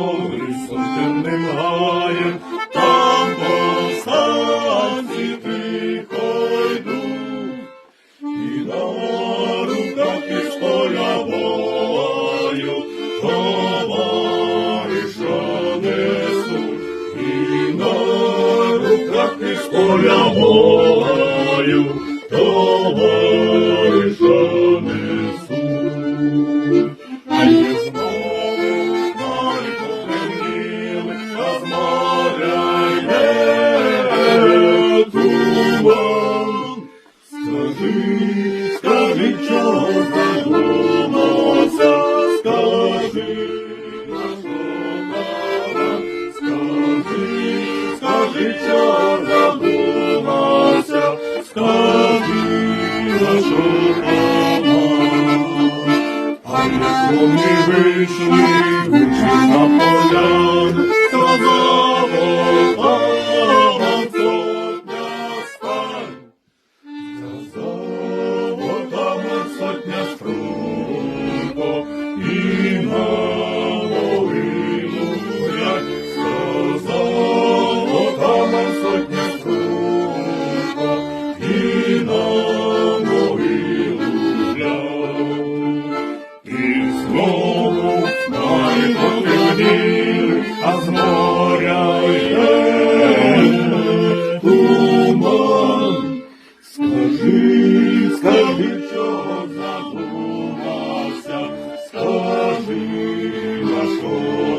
гори сонцем гаєм, там по станці тихо йдуть, і на поля бою товариша несуть, і на руках із поля бою товариша Іван, скажи, скажи, чого задумався, скажи, нашого, скажи, скажи, що задумався, скажи, нашого, а на кому вийшли, вийшли на сына Своего.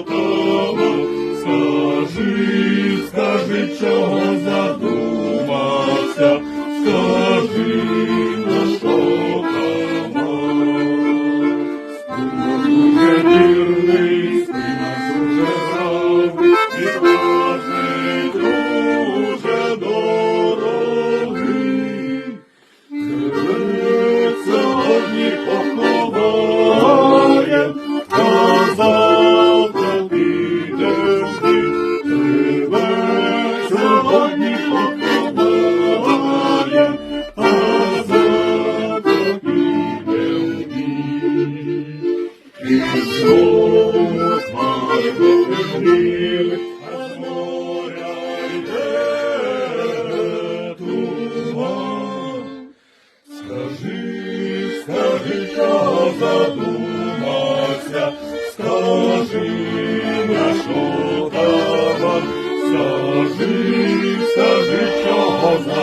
Скажи, скажи, чого задумався, скажи, на що скажи, скажи, що задумався.